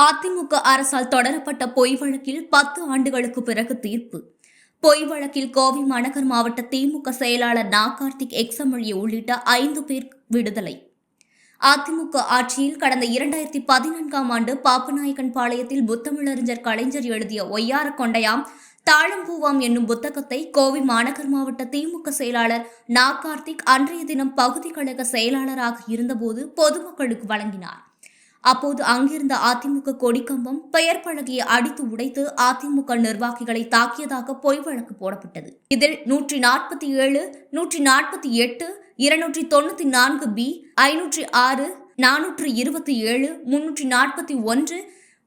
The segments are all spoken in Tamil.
அதிமுக அரசால் தொடரப்பட்ட பொய் வழக்கில் பத்து ஆண்டுகளுக்கு பிறகு தீர்ப்பு. பொய் வழக்கில் கோவை மாநகர் மாவட்ட திமுக செயலாளர் நா. கார்த்திக் எக்ஸமொழி உள்ளிட்ட ஐந்து பேர் விடுதலை. அதிமுக ஆட்சியில் கடந்த இரண்டாயிரத்தி பதினான்காம் ஆண்டு பாப்பநாயக்கன் பாளையத்தில் புத்தமிழறிஞர் கலைஞர் எழுதிய ஒய்யார கொண்டையாம் தாழம்பூவாம் என்னும் புத்தகத்தை கோவை மாநகர் மாவட்ட திமுக செயலாளர் நா. கார்த்திக் அன்றைய தினம் பகுதி கழக செயலாளராக இருந்தபோது பொதுமக்களுக்கு வழங்கினார். அப்போது அங்கிருந்த அதிமுக கொடிக்கம்பம் பெயர் பழகியை அடித்து உடைத்து அதிமுக நிர்வாகிகளை தாக்கியதாக பொய் வழக்கு போடப்பட்டது. இதில் நூற்றி நாற்பத்தி ஏழு நூற்றி நாற்பத்தி எட்டு இருநூற்றி தொண்ணூத்தி நான்கு பி ஐநூற்றி ஆறு நானூற்று இருபத்தி ஏழு முன்னூற்றி நாற்பத்தி ஒன்று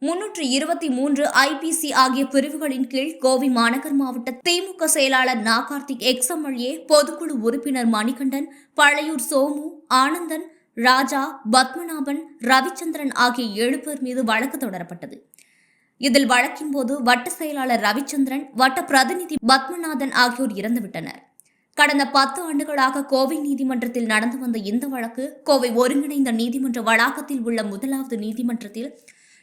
முன்னூற்று இருபத்தி மூன்று ஐபிசி ஆகிய பிரிவுகளின் கீழ் கோவை மாநகர் மாவட்ட திமுக செயலாளர் நா கார்த்திக் எக்ஸ்எம்எல்ஏ பொதுக்குழு உறுப்பினர் மணிகண்டன் பழையூர் சோமு ஆனந்தன் ராஜா பத்மநாபன் ரவிச்சந்திரன் ஆகிய ஏழு பேர் மீது வழக்கு தொடரப்பட்டது. இதில் வழக்கின் போது வட்ட செயலாளர் ரவிச்சந்திரன் வட்ட பிரதிநிதி பத்மநாதன் ஆகியோர் இறந்துவிட்டனர். கடந்த பத்து ஆண்டுகளாக கோவை நீதிமன்றத்தில் நடந்து வந்த இந்த வழக்கு கோவை ஒருங்கிணைந்த நீதிமன்ற வளாகத்தில் உள்ள முதலாவது நீதிமன்றத்தில்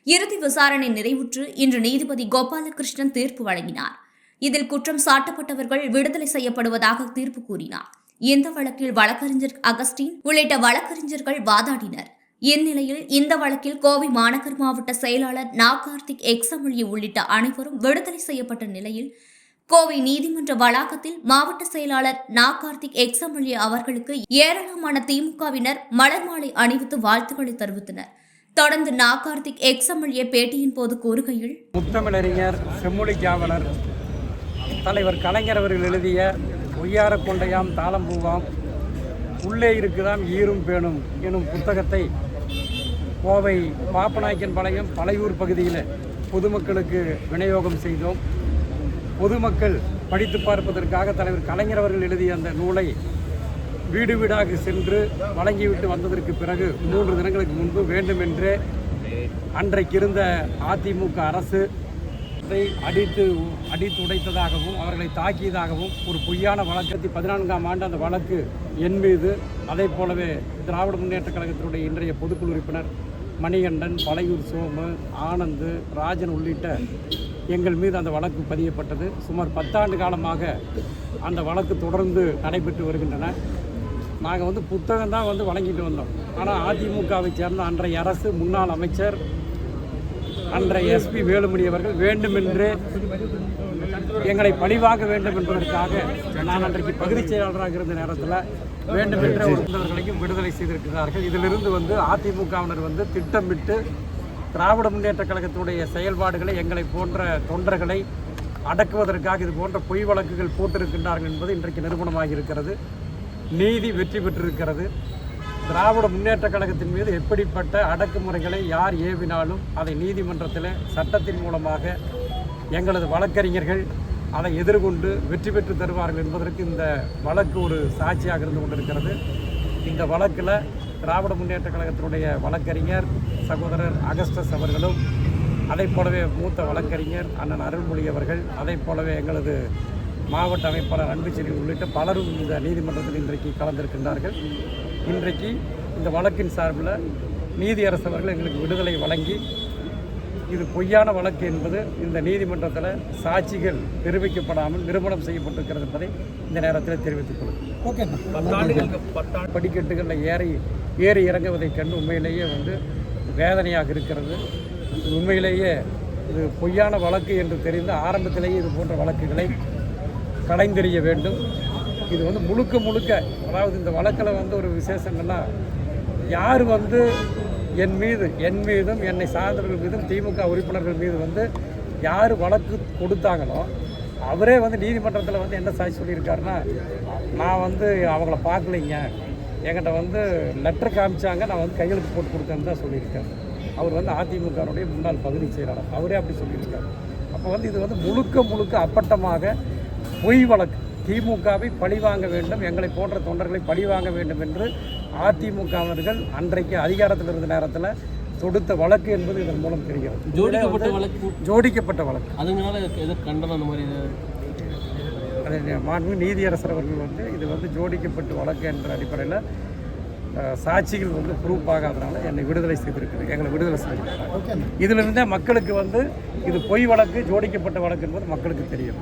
இறுதி விசாரணை நிறைவுற்று இன்று நீதிபதி கோபாலகிருஷ்ணன் தீர்ப்பு வழங்கினார். இதில் குற்றம் சாட்டப்பட்டவர்கள் விடுதலை செய்யப்படுவதாக தீர்ப்பு கூறினார். இந்த வழக்கில் வழக்கறிஞர் அகஸ்டின் உள்ளிட்ட வழக்கறிஞர்கள் வாதாடினர். இந்நிலையில் இந்த வழக்கில் கோவை மாநகர் மாவட்ட செயலாளர் நா கார்த்திக் எக்ஸமொழி உள்ளிட்ட அனைவரும் விடுதலை செய்யப்பட்ட நிலையில் கோவை நீதிமன்ற வளாகத்தில் மாவட்ட செயலாளர் நா கார்த்திக் எக்ஸமொழி அவர்களுக்கு ஏராளமான திமுகவினர் மலர் மாலை அணிவித்து வாழ்த்துக்களை தெரிவித்தனர். தொடர்ந்து நா கார்த்திக் எக்ஸமொழிய பேட்டியின் போது கூறுகையில் முத்தமிழறிஞர் செம்மொழி காவலர் தலைவர் கலைஞர் அவர்கள் எழுதிய ஒய்யார கொண்டையாம் தாளம்பூவாம் உள்ளே இருக்குதாம் ஈரும் பேணும் எனும் புத்தகத்தை கோவை பாப்பநாயக்கன் பாளையம் பழையூர் பகுதியில் பொதுமக்களுக்கு விநியோகம் செய்தோம். பொதுமக்கள் படித்து பார்ப்பதற்காக தலைவர் கலைஞர் அவர்கள் எழுதிய அந்த நூலை வீடு வீடாக சென்று வழங்கிவிட்டு வந்ததற்கு பிறகு மூன்று தினங்களுக்கு முன்பு வேண்டுமென்றே அன்றைக்கு இருந்த அதிமுக அரசு குடும்பத்தை அடித்து அடித்து உடைத்ததாகவும் அவர்களை தாக்கியதாகவும் ஒரு பொய்யான வழக்கத்தி பதினான்காம் ஆண்டு அந்த வழக்கு என் மீது அதே போலவே திராவிட முன்னேற்ற கழகத்தினுடைய இன்றைய பொதுக்குழு உறுப்பினர் மணிகண்டன் பழையூர் சோமு ஆனந்து ராஜன் உள்ளிட்ட எங்கள் மீது அந்த வழக்கு பதியப்பட்டது. சுமார் பத்தாண்டு காலமாக அந்த வழக்கு தொடர்ந்து நடைபெற்று வருகின்றன. நாங்கள் வந்து புத்தகம் தான் வந்து வழங்கிட்டு வந்தோம். ஆனால் அதிமுகவை சேர்ந்த அன்றைய அரசு முன்னாள் அமைச்சர் அன்றைய எஸ்பி வேலுமணி அவர்கள் வேண்டுமென்றே எங்களை பழிவாங்க வேண்டும் என்பதற்காக நான் அன்றைக்கு பகுதி செயலாளராக இருந்த நேரத்தில் வேண்டுமென்றே இருந்தவர்களையும் விடுதலை செய்திருக்கிறார்கள். இதிலிருந்து வந்து அதிமுகவினர் வந்து திட்டமிட்டு திராவிட முன்னேற்ற கழகத்துடைய செயல்பாடுகளை எங்களை போன்ற தொண்டர்களை அடக்குவதற்காக இது போன்ற பொய் வழக்குகள் போட்டிருக்கின்றார்கள் என்பது இன்றைக்கு நிரூபணமாகி இருக்கிறது. நீதி வெற்றி பெற்றிருக்கிறது. திராவிட முன்னேற்ற கழகத்தின் மீது எப்படிப்பட்ட அடக்குமுறைகளை யார் ஏவினாலும் அதை நீதிமன்றத்தில் சட்டத்தின் மூலமாக எங்களது வழக்கறிஞர்கள் அதை எதிர்கொண்டு வெற்றி பெற்று தருவார்கள் என்பதற்கு இந்த வழக்கு ஒரு சாட்சியாக இருந்து கொண்டிருக்கிறது. இந்த வழக்கில் திராவிட முன்னேற்ற கழகத்தினுடைய வழக்கறிஞர் சகோதரர் அகஸ்டஸ் அவர்களும் அதை போலவே மூத்த வழக்கறிஞர் அண்ணன் அருள்மொழி அவர்கள் அதை போலவே எங்களது மாவட்ட அமைப்பாளர் அன்புச்செல்வி உள்ளிட்ட பலரும் இந்த நீதிமன்றத்தில் இன்றைக்கு கலந்திருக்கின்றார்கள். இன்றைக்கு இந்த வழக்கின் சார்பில் நீதியரசு அவர்கள் எங்களுக்கு விடுதலை வழங்கி இது பொய்யான வழக்கு என்பது இந்த நீதிமன்றத்தில் சாட்சிகள் நிரூபிக்கப்படாமல் நிரூபணம் செய்யப்பட்டிருக்கிறது என்பதை இந்த நேரத்தில் தெரிவித்துக் கொள்கிறேன். படிக்கட்டுகளில் ஏறி ஏறி இறங்குவதைக் கண்டு உண்மையிலேயே வந்து வேதனையாக இருக்கிறது. உண்மையிலேயே இது பொய்யான வழக்கு என்று தெரிந்து ஆரம்பத்திலேயே இது போன்ற வழக்குகளை கலைந்தெறிய வேண்டும். இது வந்து முழுக்க முழுக்க அதாவது இந்த வழக்கில் வந்து ஒரு விசேஷங்கள்னா யார் வந்து என் மீது என் மீதும் என்னை சார்ந்தவர்கள் மீதும் திமுக உறுப்பினர்கள் மீது வந்து யார் வழக்கு கொடுத்தாங்களோ அவரே வந்து நீதிமன்றத்தில் வந்து என்ன சாட்சி சொல்லியிருக்காருன்னா நான் வந்து அவங்கள பார்க்கலைங்க. என்கிட்ட வந்து லெட்டர் காமிச்சாங்க நான் வந்து கையெழுத்து போட்டு கொடுத்தேன்னு தான் சொல்லியிருக்காரு. அவர் வந்து அதிமுகனுடைய முன்னாள் பகுதி செயலாளர். அவரே அப்படி சொல்லியிருக்காரு. அப்போ வந்து இது வந்து முழுக்க முழுக்க அப்பட்டமாக பொய் வழக்கு. திமுகவை பழிவாங்க வேண்டும் எங்களை போன்ற தொண்டர்களை பழிவாங்க வேண்டும் என்று அதிமுகவினர்கள் அன்றைக்கு அதிகாரத்தில் இருந்த நேரத்தில் தொடுத்த வழக்கு என்பது இதன் மூலம் தெரிகிறது. ஜோடிக்கப்பட்ட வழக்கு? ஜோடிக்கப்பட்ட வழக்கு. அதனால எது கண்டனம் அந்த மாதிரி மாண்பு நீதியரசர் அவர்கள் வந்து இது வந்து ஜோடிக்கப்பட்ட வழக்கு என்ற அடிப்படையில் சாட்சிகள் வந்து ப்ரூஃப் ஆகாதனால என்னை விடுதலை செய்திருக்குது எங்களை விடுதலை செய்திருக்கிறாங்க இதிலிருந்தே மக்களுக்கு வந்து இது பொய் வழக்கு ஜோடிக்கப்பட்ட வழக்கு என்பது மக்களுக்கு தெரியும்.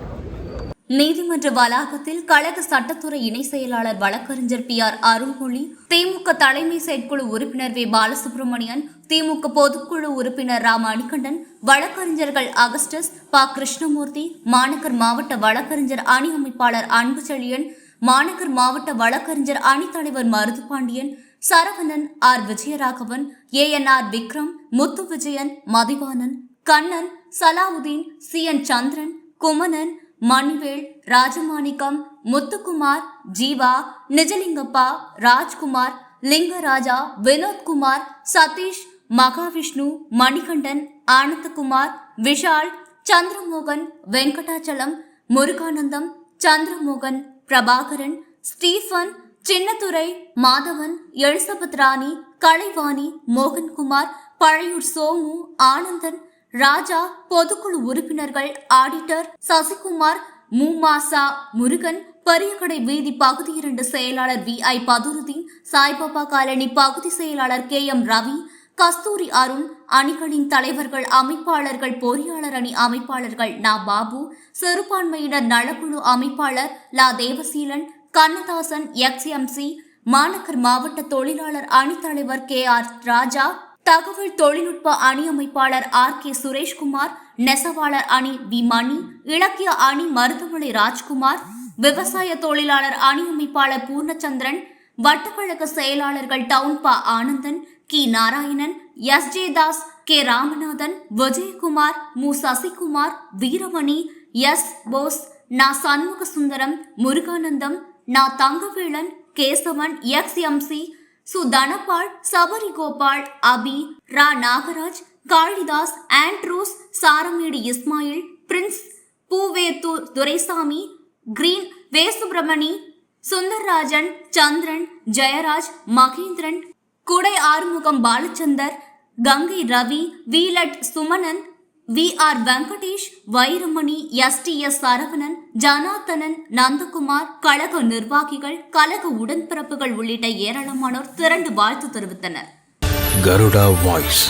நீதிமன்ற வளாகத்தில் கழக சட்டத்துறை இணை செயலாளர் வழக்கறிஞர் பி ஆர் அருள்மொழி திமுக தலைமை செயற்குழு உறுப்பினர் வே பாலசுப்ரமணியன் திமுக பொதுக்குழு உறுப்பினர் ராம மணிகண்டன் வழக்கறிஞர்கள் அகஸ்டஸ் ப கிருஷ்ணமூர்த்தி மாநகர் மாவட்ட வழக்கறிஞர் அணி அமைப்பாளர் அன்பு செழியன் மாநகர் மாவட்ட வழக்கறிஞர் அணி தலைவர் Marudhupandiyan Saravanan R Vijayaraghavan ANR Vikram Muthu Vijayan Mathivanan Kannan Salavudeen C N Chandran Kumanan Manivel Rajamanickam Muthukumar Jeeva Nijalingappa Rajkumar Lingaraja Vinothkumar Sathish Mahavishnu Manikandan Anandakumar Vishal Chandramohan Venkatachalam Muruganandam Chandramohan Prabhakaran Stephen Chinnadurai Madhavan Elizabeth Rani Kalaivani Mohankumar Palaiyur Somu Anandan Raja பொதுக்குழு உறுப்பினர்கள் ஆடிட்டர் சசிகுமார் மூமாசா முருகன் பெரியகடை வீதி பகுதி இரண்டு செயலாளர் V. I. Badurudeen Saibaba colony பகுதி செயலாளர் கே. எம். ரவி கஸ்தூரி அருண் அணிகளின் தலைவர்கள் அமைப்பாளர்கள் பொறியாளர் அணி அமைப்பாளர்கள் நா. பாபு சிறுபான்மையினர் நலக்குழு அமைப்பாளர் லா. தேவசீலன் கண்ணதாசன் எக்ஸ்எம்சி மாநகர் மாவட்ட தொழிலாளர் அணித்தலைவர் கே. ஆர். ராஜா தகவல் தொழில்நுட்ப அணி அமைப்பாளர் ஆர் கே சுரேஷ்குமார் நெசவாளர் அணி வி மணி இலக்கிய அணி மருத்துவமனை ராஜ்குமார் விவசாய தொழிலாளர் அணி அமைப்பாளர் பூர்ணச்சந்திரன் வட்டக்கழக செயலாளர்கள் டவுன் பா ஆனந்தன் கி Narayanan S J Das K Ramanathan Vijayakumar மு சசிகுமார் வீரமணி எஸ் போஸ் நா சண்முக சுந்தரம் முருகானந்தம் நா தங்கவேலன் கேசவன் எக்ஸ் எம்சி சுதனபால் சபரிகோபால் சபரி கோபால் அபி ரா Nagaraj Kalidas Andrews Saramedu Ismail Prince Poovethur Duraisamy Green வேசுபிரமணி Sundarrajan Chandran Jeyaraj Mahendran குடை Arumugam Balachander Gangai Ravi வீலட் Sumanan V R Venkatesh Vairamani S T S Saravanan Janarthanan Nandakumar கழக நிர்வாகிகள் கழக உடன்பிறப்புகள் உள்ளிட்ட ஏராளமானோர் திரண்டு வாழ்த்து தெரிவித்தனர். கருடா வாய்ஸ்.